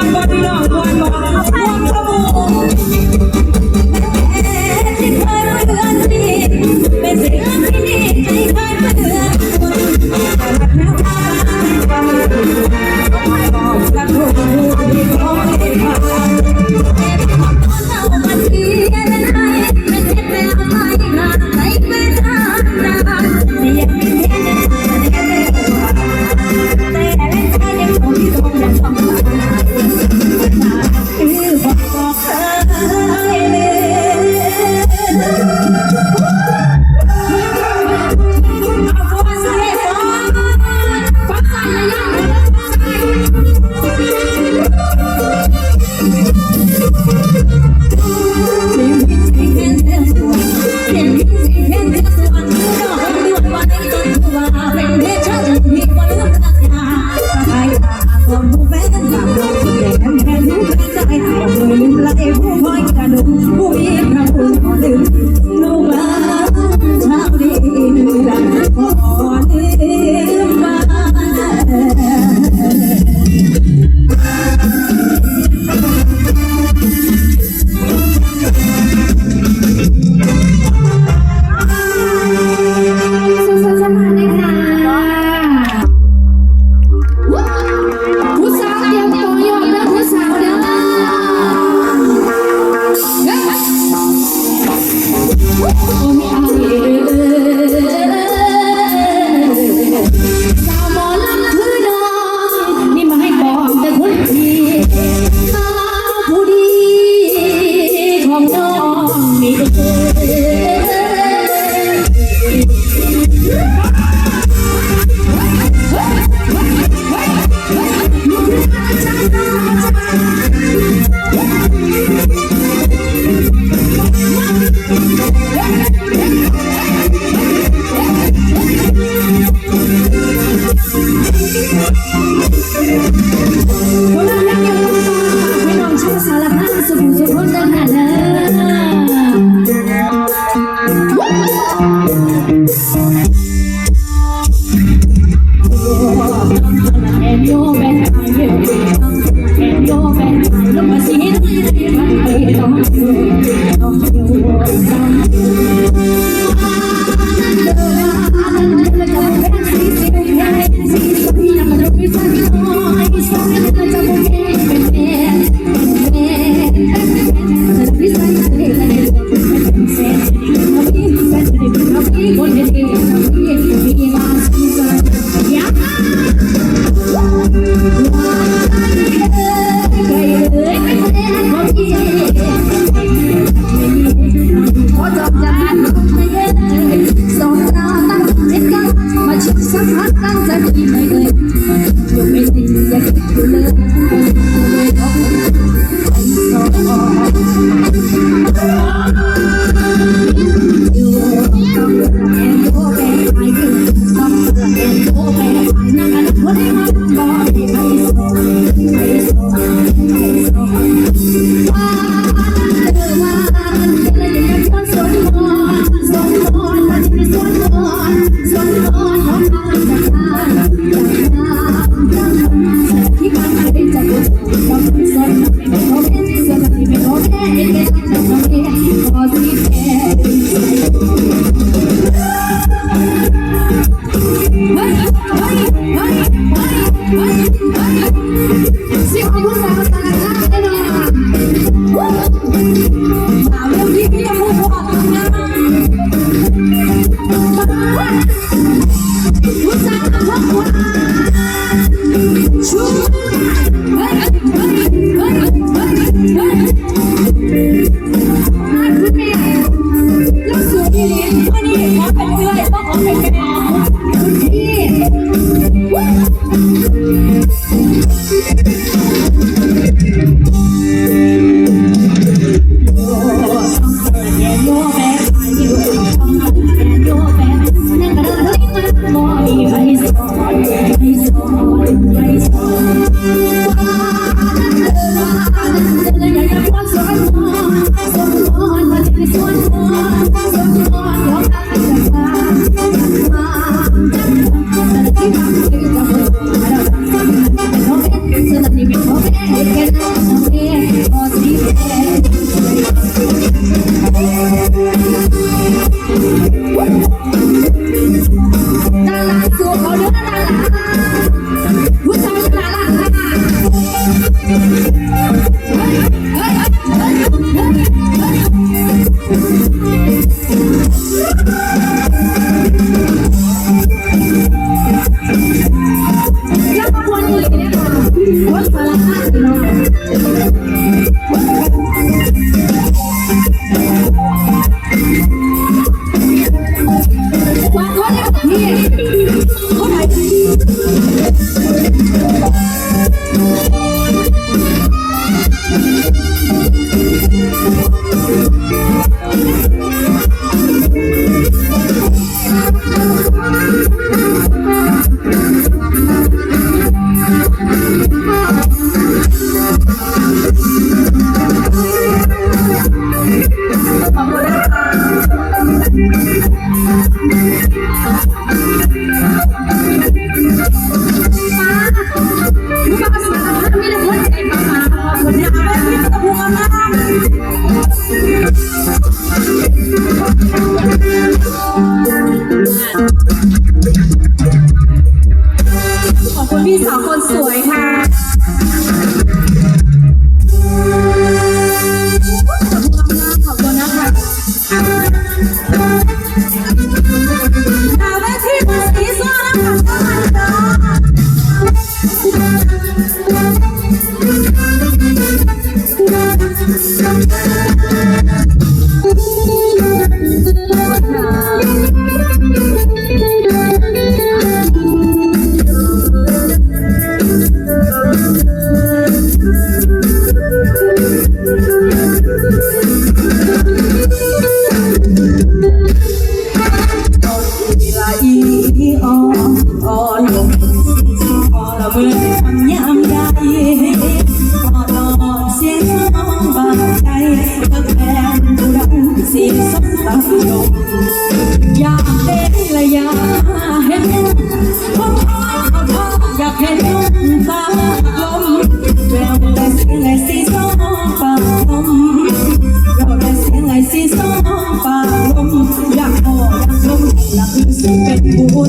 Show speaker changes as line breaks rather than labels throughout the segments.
วันบอดี mujer que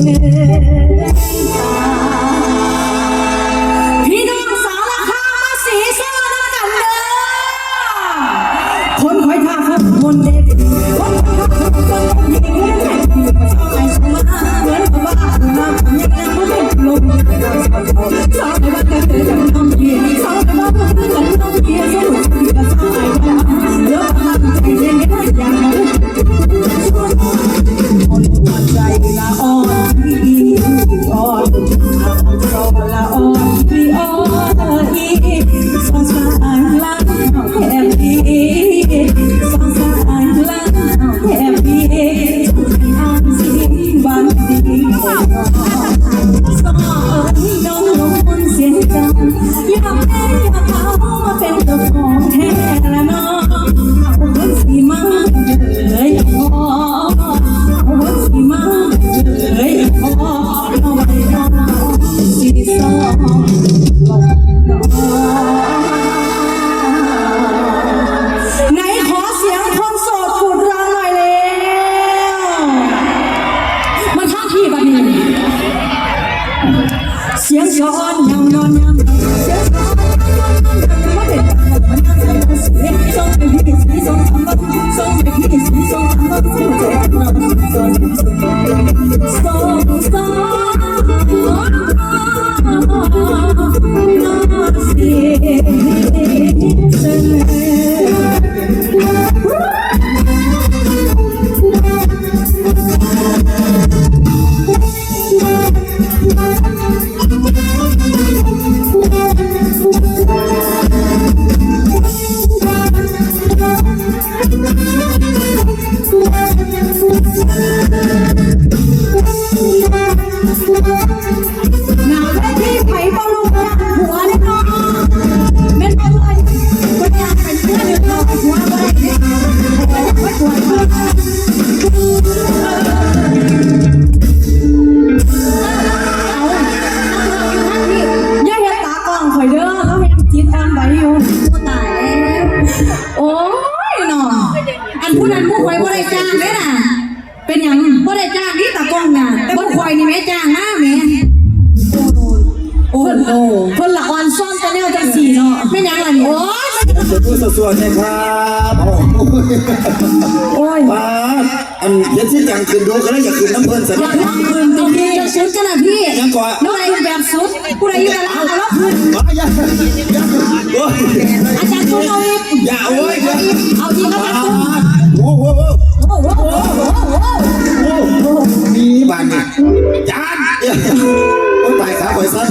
พี่น้อ
งสาวละข้ามาสีซ้น้ำกันเด้อคนคอย
ท่า
คนม
นเด็
ดคนคอยท่าคนยิงเล่นแข่ง
อยู่กับาวไอ้ชาวมาเหมือนกับว่าน้ำยังน้ำไม่เป็มชาวไนก็เตือนน้เย็าวไอ้บ้านก็เตือนน้ำเย็นสนุกอยู่กับชาวไอ้บ้านเยะมกใจเย็นอย่างนั้ อันผู้นั้นผู้ข่อยบ่ได้จ้างเด้น่ะ เป็นหยังบ่ได้จ้างนี่ตากล้องน่ะแต่ผู้ข่อยนี่แม่จ้างนะแม่โอ้โหเพิ่นละอ่อนซ่อนแต่แนวจังสี่เนาะไม่นหยังล่ะนี่โอ้ย
สุดผู้สวดนะครับโอ้โห
โอ้ย
มาอันเย็นที่จังคืนดูก็แล้วอย่าคืนน้ำเพลินสัก
อยากรับคืนตรงนี้จะสุดกันนะพี่
ยังก่อน
น้องไอ้แบบสุดผู้ใดอยู่กับเราเอารับคืน
มาอย่าอย่าโอ้ย
อาจารย์ตุ้นเอาอีก
อย่าโอ้ยอย่า
เอาอีกอาจารย์ตุ้น
โอ้โห
โอ้โหโอ้ โอ้โห
มีบ้านนี่จานเดี๋ยวโอ้ยตายขาข่อยสั้น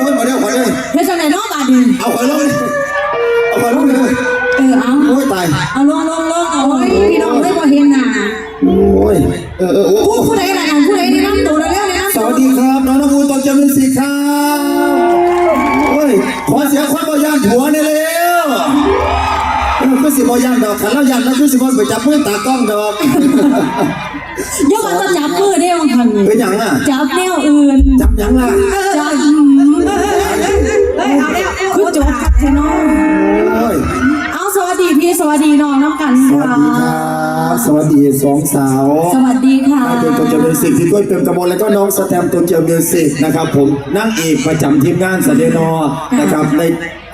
โอ้ยมาเร็วมาเร็ว
เฮ็ดจังไหนน้องบาดนี้
เอาข่อยลงเอาข่อยลงเลย
เออเอา
โอ้ยตาย
เอาลงลงลงโอาไว้พี่น้องไม่พอเห็นหน้า
โอ้ยเออเออโอ้
ผู้ผู้ใดล่ะผู้ใด
บ่ยากดอกขันแล้วยานแล้วคือสิบ่ไปจับมือตากล้องดอก
อย่าว่าจะจับมือเด้บางครั้งนี่
เป็นหยังอะ
จับแนวอื่น
จับหยังอะ
จับคือจบกับเทนอ
โอ้ย
เอาสวัสดีพี่สวัสดีน้องน้ำกันค่ะ
สวัสดีสองสาว
สวัสดีค่ะ
เป็นตัวเจริญสิกที่ต้นเติมกระมวลแล้วก็น้องสแตมตัวเจริญสิกนะครับผมนั่งเอกประจำทีมงานสเดนอนะครับใน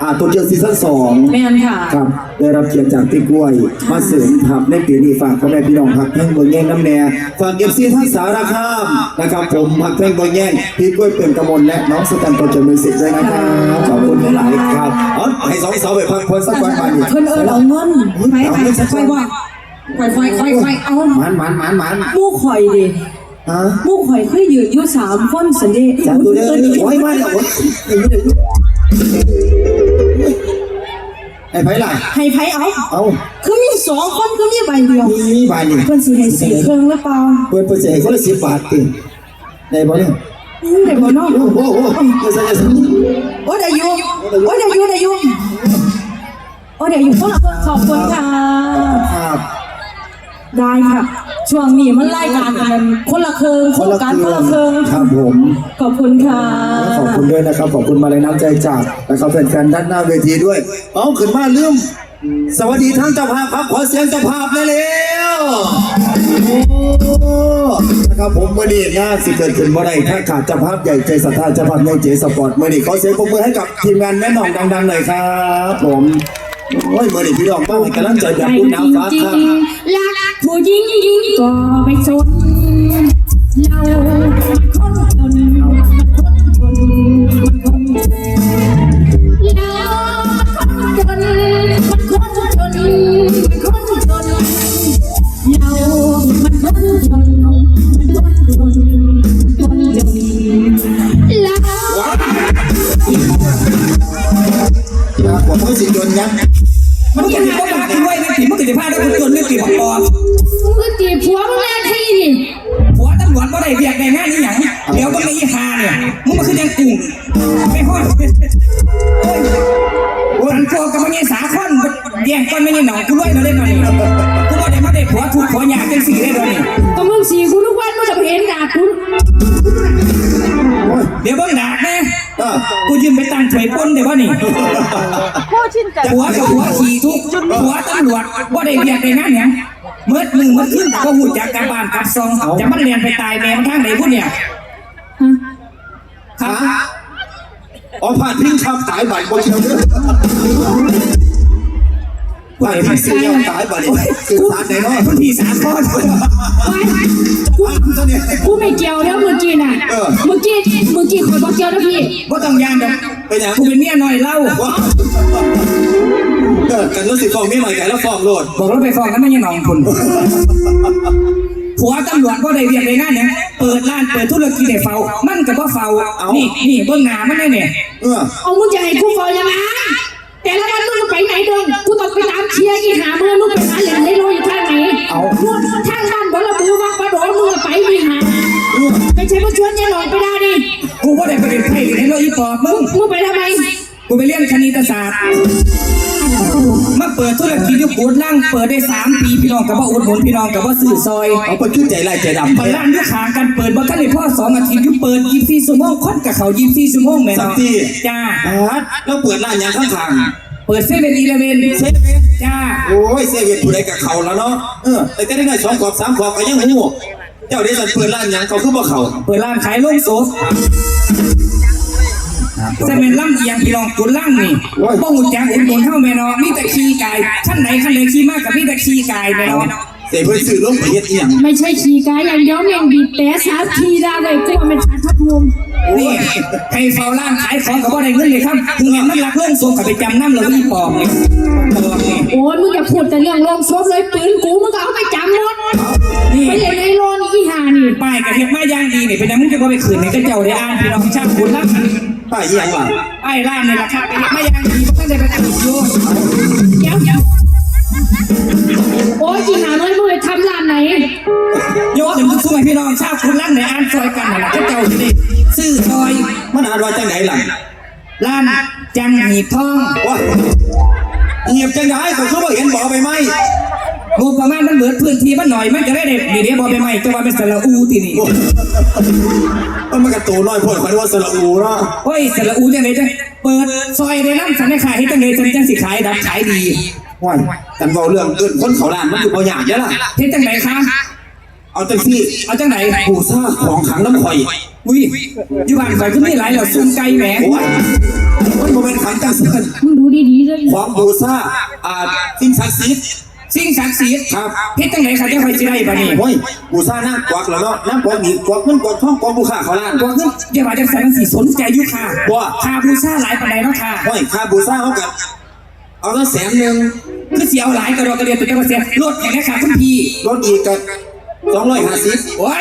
อ่าตัวเจริญซีซั่นสอง
แมนค่ะ
ครับได้รับเกียรติจากพี่กล้วยมาเสริมทัพในปีนี้ฝากพ่อแม่พี่น้องพักเพ่งเบงแย่งน้ำแน่ฝากเอฟซีทั้งสารคามนะครับผมพักเพ่งเบงแย่งพี่กล้วยเป็นกระมวลและน้องสแตมตัวเจริญสิกด้วยนะครับขอบคุณหลายๆครับอ๋อให้สองสาวไปพักคนสักวันมานี่
เพิ่นเอิญเอาเงินไปไปไปว่าไปไปไปไปเอา
หมันหมันหมันหมัน
หมู่ข่อยดิ
ฮะ
หมู่ข่อยเคยยืนอยู่สามคนสันเด
จากตัวเดียวโอ้ยมาเดี๋ยวโอ้ยไอ้ไผ่ล่ะ
ให้ไผเอา
เอา
คือมีสองคนคือมีใบเดียว
มีบานนี่
เพิ่นสิให้สี่เครื่องหรือเปล่า
เปิดเปิดเสียเขาละสิบบาทติได้บ่เนี่ย
อืมได้บ่เนาะ
โอ้โหโอ้โหจะใส่จะใส่
โอ้ยได้อยู่โอ้ยได้อยู่ได้อยู่โอ้ยได้อยู่คนละคนขอบคุณค่ะ
ครับ
ได้ค่ะ ช่วงนี้มันรายการกัน คนละเครืองโครงการคนละเครือง
ครับผม
ขอบคุณค่ะ
ขอบคุณด้วยนะครับ ขอบคุณมาเลยน้ำใจจากนะครับแฟนๆด้านหน้าเวทีด้วยเอาขึ้นมาลืมสวัสดีทั้งเจ้าภาพครับ ขอเสียงเจ้าภาพได้เร็วโอ้นะครับผมเมื่อนี้งานสิเกิดขึ้นบ่ได้ถ้าขาดเจ้าภาพใหญ่ใจศรัทธาเจ้าภาพใหญ่ใจสปอร์ตเมื่อนี้ขอเสียงปรบมือให้กับทีมงานแม่หน่องดังๆหน่อยครับ ผมโอ้ยเมื่อนี้พี่น้องต้องให้กำลังใจแบบคุณน้ำฟ้าครับ
รัก ผู้หญิง
ยิง
ก็ไม่สนเราคนจนคนจน ผัวกับผัวขี่ทุกผัวตำรวจบ่ได้เรียกได้งานหยังเมื่อหนึ่งมันขึ้นก็หูจากการบ้านกับซองจะมันเรียนไปตายแม่มันทางไหนพุ่นเนี่ยครับ
อ๋อผ่านพิงคำตายบัตรบนเชียวเด้อผ่านพิงสี่ยอมตายบัตรนี่คือสารไหนเนาะ
พื้นที่สามข้อ
ฟังซะเนี่ย
กูไม่เกี่ยวแล้วเมื่อกี้น่ะ
เออ
เมื่อกี้เมื่อกี้คอยบอกเกี่ยวนะพี่
บ่ต้องยานดอก
เป็นหยัง
กูเป็นเมียน้อยเล่า
ว้าวเออกันรู้สึกฟ้องนี่หน่อยไก่แล้วฟ้องโลด
บอกเราไปฟ้องกันไม่ยังหนองคุณผัวตำรวจก็ได้เรียกในงานเนี่ยเปิดร้านเปิดธุรกิจให้เฝ้า มันก็บ่เฝ้านี่นี่เบื้องหน้ามันได้เนี่ย
เออ
เอามึงจะให้กูฟอยังไง แต่ละวันมึงก็ไปไหนเดินกูต้องไปตามเชียร์อีหาเมื่อมึงไปหาเหรียญให้รู้อยู่ทางไหนเอานู่นทางบ้านบอระบือวังประโดนมึงก็ไปมีหาไม่ใช่มาชวนยายหลองไปได้ดิ
กูบ่ได้ไปเป็นไพ่ในโลกอีปอบมึง
มึงไปทำไม
กูไปเรียนคณิตศาสตร์ มาเปิดธุรกิจอยู่กูดล่างเปิดได้สามปีพี่น้องกับว่าอุดหนุนพี่น้องกับว่าซื้อซอย
เอาไปขึ้นใจไล่ใจดำ
เปิดร้านอยุคางกันเปิดบ่ทันเลยพ่อสองอาทิตย์อยู่เปิดยี่สิบสี่ชั่วโมงคนกับเขายี่สิบสี่ชั่วโมงแม่
สั
เนาะ
กที
จ้า
อาร์ตแล้วเปิดร้านยางข้างทาง
เปิดเซเว่นอีเลเวน
เซเว่น
จ้า
โอ้ยเซเว่นผู้ใดกับเขาแล้วเนาะเออแต่ก็ได้ได้สองขอบสามขอบก็ยังหูเจ้าเดซันเปิดร้านยางเขาคือบ่เขา
เปิดร้านขายโลงศพ เซเว่นลำเอียงพี่น้องกุดล่างนี่บ่หุ่นจังอุดหนุนเท่าแม่เนาะมีแต่ขี้กายขั้นไหนขั้นไหนขี้มากกับมีแต่ขี้กายแม่เนาะ
เสพเพื่อซื้อลงไปเฮ็ดอีหยัง
ไม่ใช่ขี่กายอย่างเดียวแม่งบีบแต่สาวขี่ได้เลยกูว่ามันชันทับลม
นี่ให้เฝ้าร้านขายของกับว่าได้เงินเลยครับถึงแม้มันรักเรื่องทรงกับไปจำน้ำเลยอีปอบนี่ปอบนี่
โอ้ยมึงจะพูดแต่เรื่องโรงศพเลยปืนกูมึงก็เอาไปจำหมด
นี่
ไปเล่นในโรงนี่อีหานี่
ป้ายกับเฮ็ดมาอย่างดีนี่เป็นยังมึงจะก็ไปขืนในกระเจ้าได้อ่านพี่น้องช่างคุณรัก
ป้าอีหยังล่ะ
ป้ายร้านนี่แหละครับเป็นเฮ็ดมาอย่างดีบ่ทันได้ไปขืนอยู่
เดี๋ยวเดี๋ยวโอ้ยอีหาเลยมึงไปทำร้านไหน
โยกขึ้นทุกสมัยพี่น้องชาวคุณรักในอ่านซอยกันนั่นแหละกระเจ้าสิได้ซื้อซอย
มันอ่านว่าจังไหนล่ะ
ร้านจังหีบทอง
ว่าเงียบจังไดก็คือบ่เห็นบ่ไปไหม
งบประมาณมันเหลือพื้นที่มันหน่อยมันจะได้เด็ดดีเดียวบ่ไปใหม่จะว่าเป็นสระอูที่นี่
มันมันกระตูน้อยโพดคอยว่าสระอูเนาะ
โอ้ยสระอูจังไดจังเปิดซอยได้น้ำสันได้ขายให้จังไดจังจังสิขายดับขายดี
ว่ายกันเว้าเรื่องเอิ้นคนเขาร้านมันคือบ่ยากเด้อล่ะ
เฮ็ดจังไดคะ
เอาจังซี่
เอาจังได
ผู้ซ่าของขังน้ำข่อย
อุ้ยอยู่บ้านข่อยคือมีหลายเหล่าซุ่มไก่แหม
โอ้ยมันบ่เป็นขังจังซั่น
มึงดูดีๆเลย
ของผู้ซ่าอ่าสิ่งศักดิ์ สิทธิ์
สิ่งศักดิ์สิทธิ์
ครับ
เฮ็ดจังไดคะจะข่อยสิได้บัดนี้
โอ้ยผู้ซ่าน้ำกวักแล้วเนาะน้ำกวักนี่กวักมันกวักท้องกวักผู้ค้าเขาร้าน
บอกคืออย่าว่าจังสันสิสนใจอยู่ค่ะ
ว่า
ค่าบูชาหลายปานใดเนาะค่ะ
โอ้ยค่าผู้ซ่าเขากับเอาตั้งแสนหนึง
คือเสียวหลายกระดอกกระเดียดเป็นจังว่าเสียรถแข่งนะคะคุณพี่
รถอีกกับ250
โอ้ย